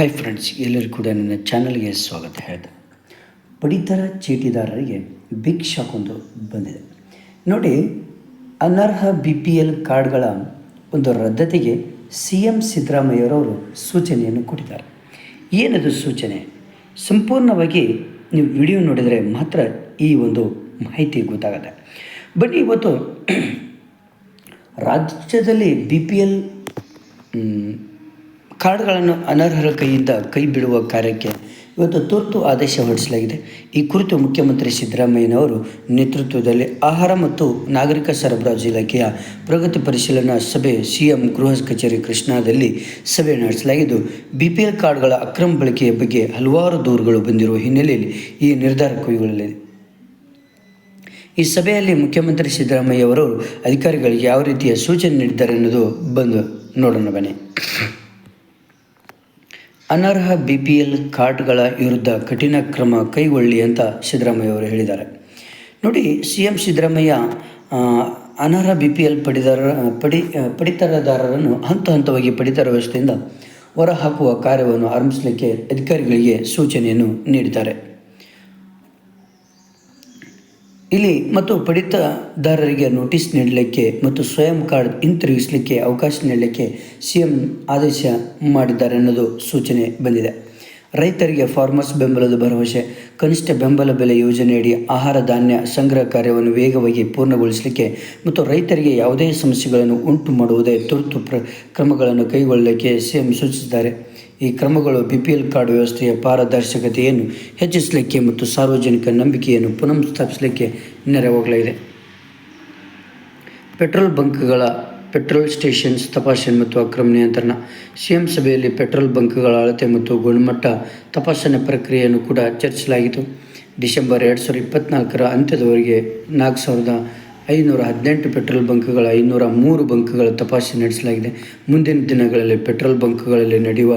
Hi friends ಎಲ್ಲರೂ ಕೂಡ ನನ್ನ ಚಾನಲ್ಗೆ ಸ್ವಾಗತ ಹೇಳಿದೆ ಪಡಿತರ ಚೀಟಿದಾರರಿಗೆ ಬಿಗ್ ಶಾಕ್ ಒಂದು ಬಂದಿದೆ. ನೋಡಿ, ಅನರ್ಹ ಬಿ ಪಿ ಎಲ್ ಕಾರ್ಡ್ಗಳ ಒಂದು ರದ್ದತಿಗೆ ಸಿ ಎಂ ಸಿದ್ದರಾಮಯ್ಯರವರು ಸೂಚನೆಯನ್ನು ಕೊಟ್ಟಿದ್ದಾರೆ. ಏನದು ಸೂಚನೆ? ಸಂಪೂರ್ಣವಾಗಿ ನೀವು ವಿಡಿಯೋ ನೋಡಿದರೆ ಮಾತ್ರ ಈ ಒಂದು ಮಾಹಿತಿ ಗೊತ್ತಾಗುತ್ತೆ. ಬನ್ನಿ, ಇವತ್ತು ರಾಜ್ಯದಲ್ಲಿ ಬಿ ಪಿ ಎಲ್ ಕಾರ್ಡ್ಗಳನ್ನು ಅನರ್ಹರ ಕೈಯಿಂದ ಕೈ ಬಿಡುವ ಕಾರ್ಯಕ್ಕೆ ಇವತ್ತು ತುರ್ತು ಆದೇಶ ಹೊರಡಿಸಲಾಗಿದೆ. ಈ ಕುರಿತು ಮುಖ್ಯಮಂತ್ರಿ ಸಿದ್ದರಾಮಯ್ಯನವರು ನೇತೃತ್ವದಲ್ಲಿ ಆಹಾರ ಮತ್ತು ನಾಗರಿಕ ಸರಬರಾಜು ಇಲಾಖೆಯ ಪ್ರಗತಿ ಪರಿಶೀಲನಾ ಸಭೆ ಸಿಎಂ ಗೃಹ ಕಚೇರಿ ಕೃಷ್ಣಾದಲ್ಲಿ ಸಭೆ ನಡೆಸಲಾಗಿದ್ದು, ಬಿಪಿಎಲ್ ಕಾರ್ಡ್ಗಳ ಅಕ್ರಮ ಬಳಕೆಯ ಬಗ್ಗೆ ಹಲವಾರು ದೂರುಗಳು ಬಂದಿರುವ ಹಿನ್ನೆಲೆಯಲ್ಲಿ ಈ ನಿರ್ಧಾರ ಕೈಗೊಳ್ಳಲಿದೆ. ಈ ಸಭೆಯಲ್ಲಿ ಮುಖ್ಯಮಂತ್ರಿ ಸಿದ್ದರಾಮಯ್ಯ ಅವರು ಅಧಿಕಾರಿಗಳಿಗೆ ಯಾವ ರೀತಿಯ ಸೂಚನೆ ನೀಡಿದ್ದಾರೆ ಅನ್ನೋದು ಬಂದು ನೋಡೋಣ ಬನ್ನಿ. ಅನರ್ಹ ಬಿ ಪಿ ಎಲ್ ಕಾರ್ಡ್ಗಳ ವಿರುದ್ಧ ಕಠಿಣ ಕ್ರಮ ಕೈಗೊಳ್ಳಿ ಅಂತ ಸಿದ್ದರಾಮಯ್ಯ ಅವರು ಹೇಳಿದ್ದಾರೆ. ನೋಡಿ, ಸಿ ಎಂ ಸಿದ್ದರಾಮಯ್ಯ ಅನರ್ಹ ಬಿ ಪಿ ಎಲ್ ಪಡಿದಾರ, ಪಡಿ, ಪಡಿತರದಾರರನ್ನು ಹಂತ ಹಂತವಾಗಿ ಪಡಿತರ ವ್ಯವಸ್ಥೆಯಿಂದ ಹೊರಹಾಕುವ ಕಾರ್ಯವನ್ನು ಆರಂಭಿಸಲಿಕ್ಕೆ ಅಧಿಕಾರಿಗಳಿಗೆ ಸೂಚನೆಯನ್ನು ನೀಡಿದ್ದಾರೆ. ಇಲ್ಲಿ ಮತ್ತು ಪಡಿತದಾರರಿಗೆ ನೋಟಿಸ್ ನೀಡಲಿಕ್ಕೆ ಮತ್ತು ಸ್ವಯಂ ಕಾರ್ಡ್ ಹಿಂತಿರುಗಿಸಲಿಕ್ಕೆ ಅವಕಾಶ ನೀಡಲಿಕ್ಕೆ ಸಿ ಎಂ ಆದೇಶ ಮಾಡಿದ್ದಾರೆ ಅನ್ನೋದು ಸೂಚನೆ ಬಂದಿದೆ. ರೈತರಿಗೆ ಫಾರ್ಮರ್ಸ್ ಬೆಂಬಲದ ಭರವಸೆ, ಕನಿಷ್ಠ ಬೆಂಬಲ ಬೆಲೆ ಯೋಜನೆಯಡಿ ಆಹಾರ ಧಾನ್ಯ ಸಂಗ್ರಹ ಕಾರ್ಯವನ್ನು ವೇಗವಾಗಿ ಪೂರ್ಣಗೊಳಿಸಲಿಕ್ಕೆ ಮತ್ತು ರೈತರಿಗೆ ಯಾವುದೇ ಸಮಸ್ಯೆಗಳನ್ನು ಉಂಟು ಮಾಡುವುದೇ ತುರ್ತು ಪ್ರ, ಕ್ರಮಗಳನ್ನು ಕೈಗೊಳ್ಳಲಿಕ್ಕೆ ಸಿಎಂ ಸೂಚಿಸಿದ್ದಾರೆ. ಈ ಕ್ರಮಗಳು ಬಿ ಪಿ ಎಲ್ ಕಾರ್ಡ್ ವ್ಯವಸ್ಥೆಯ ಪಾರದರ್ಶಕತೆಯನ್ನು ಹೆಚ್ಚಿಸಲಿಕ್ಕೆ ಮತ್ತು ಸಾರ್ವಜನಿಕ ನಂಬಿಕೆಯನ್ನು ಪುನಃ ಸ್ಥಾಪಿಸಲಿಕ್ಕೆ ನೆರವಾಗಲಿದೆ. ಪೆಟ್ರೋಲ್ ಬಂಕ್ಗಳ ಪೆಟ್ರೋಲ್ ಸ್ಟೇಷನ್ಸ್ ತಪಾಸಣೆ ಮತ್ತು ಅಕ್ರಮ ನಿಯಂತ್ರಣ. ಸಿಎಂ ಸಭೆಯಲ್ಲಿ ಪೆಟ್ರೋಲ್ ಬಂಕ್ಗಳ ಅಳತೆ ಮತ್ತು ಗುಣಮಟ್ಟ ತಪಾಸಣೆ ಪ್ರಕ್ರಿಯೆಯನ್ನು ಕೂಡ ಚರ್ಚಿಸಲಾಯಿತು ಡಿಸೆಂಬರ್ ಎರಡು ಸಾವಿರದ ಇಪ್ಪತ್ತ್ನಾಲ್ಕರ ಅಂತ್ಯದವರೆಗೆ ನಾಲ್ಕು ಸಾವಿರದ ಐನೂರ ಹದಿನೆಂಟು ಪೆಟ್ರೋಲ್ ಬಂಕ್ಗಳ ಐನೂರ ಮೂರು ಬಂಕ್ಗಳ ತಪಾಸಣೆ ನಡೆಸಲಾಗಿದೆ. ಮುಂದಿನ ದಿನಗಳಲ್ಲಿ ಪೆಟ್ರೋಲ್ ಬಂಕ್ಗಳಲ್ಲಿ ನಡೆಯುವ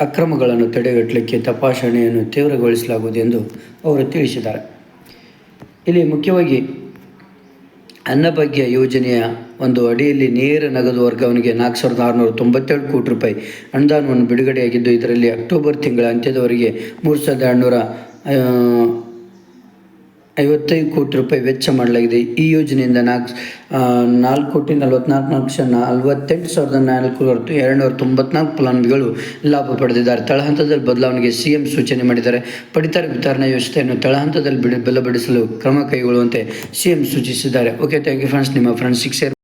ಅಕ್ರಮಗಳನ್ನು ತಡೆಗಟ್ಟಲಿಕ್ಕೆ ತಪಾಸಣೆಯನ್ನು ತೀವ್ರಗೊಳಿಸಲಾಗುವುದು ಎಂದು ಅವರು ತಿಳಿಸಿದ್ದಾರೆ. ಇಲ್ಲಿ ಮುಖ್ಯವಾಗಿ ಅನ್ನಭಾಗ್ಯ ಯೋಜನೆಯ ಒಂದು ಅಡಿಯಲ್ಲಿ ನೇರ ನಗದು ವರ್ಗಾವಣೆಗೆ ನಾಲ್ಕು ಸಾವಿರದ ಆರುನೂರ ತೊಂಬತ್ತೇಳು ಕೋಟಿ ರೂಪಾಯಿ ಅನುದಾನವನ್ನು ಬಿಡುಗಡೆಯಾಗಿದ್ದು, ಇದರಲ್ಲಿ ಅಕ್ಟೋಬರ್ ತಿಂಗಳ ಅಂತ್ಯದವರೆಗೆ ಮೂರು ಸಾವಿರದ ಎರಡುನೂರ ಐವತ್ತೈದು ಕೋಟಿ ರೂಪಾಯಿ ವೆಚ್ಚ ಮಾಡಲಾಗಿದೆ. ಈ ಯೋಜನೆಯಿಂದ ನಾಲ್ಕು ನಾಲ್ಕು ಕೋಟಿ ನಲವತ್ನಾಲ್ಕು ಲಕ್ಷ ನಲವತ್ತೆಂಟು ಸಾವಿರದ ನಾಲ್ಕು ಎರಡುನೂರ ತೊಂಬತ್ನಾಲ್ಕು ಫಲಾನುಭವಿಗಳು ಲಾಭ ಪಡೆದಿದ್ದಾರೆ. ತಳಹಂತದಲ್ಲಿ ಬದಲಾವಣೆಗೆ ಸಿ ಎಂ ಸೂಚನೆ ಮಾಡಿದ್ದಾರೆ. ಪಡಿತರ ವಿತರಣಾ ವ್ಯವಸ್ಥೆಯನ್ನು ತಳಹಂತದಲ್ಲಿ ಬಿಡಿ ಬಲಪಡಿಸಲು ಕ್ರಮ ಕೈಗೊಳ್ಳುವಂತೆ ಸಿ ಎಂ ಸೂಚಿಸಿದ್ದಾರೆ. ಓಕೆ ಥ್ಯಾಂಕ್ ಯು ಫ್ರೆಂಡ್ಸ್ ನಿಮ್ಮ ಫ್ರೆಂಡ್ಸ್ ಸಿಕ್ಸ್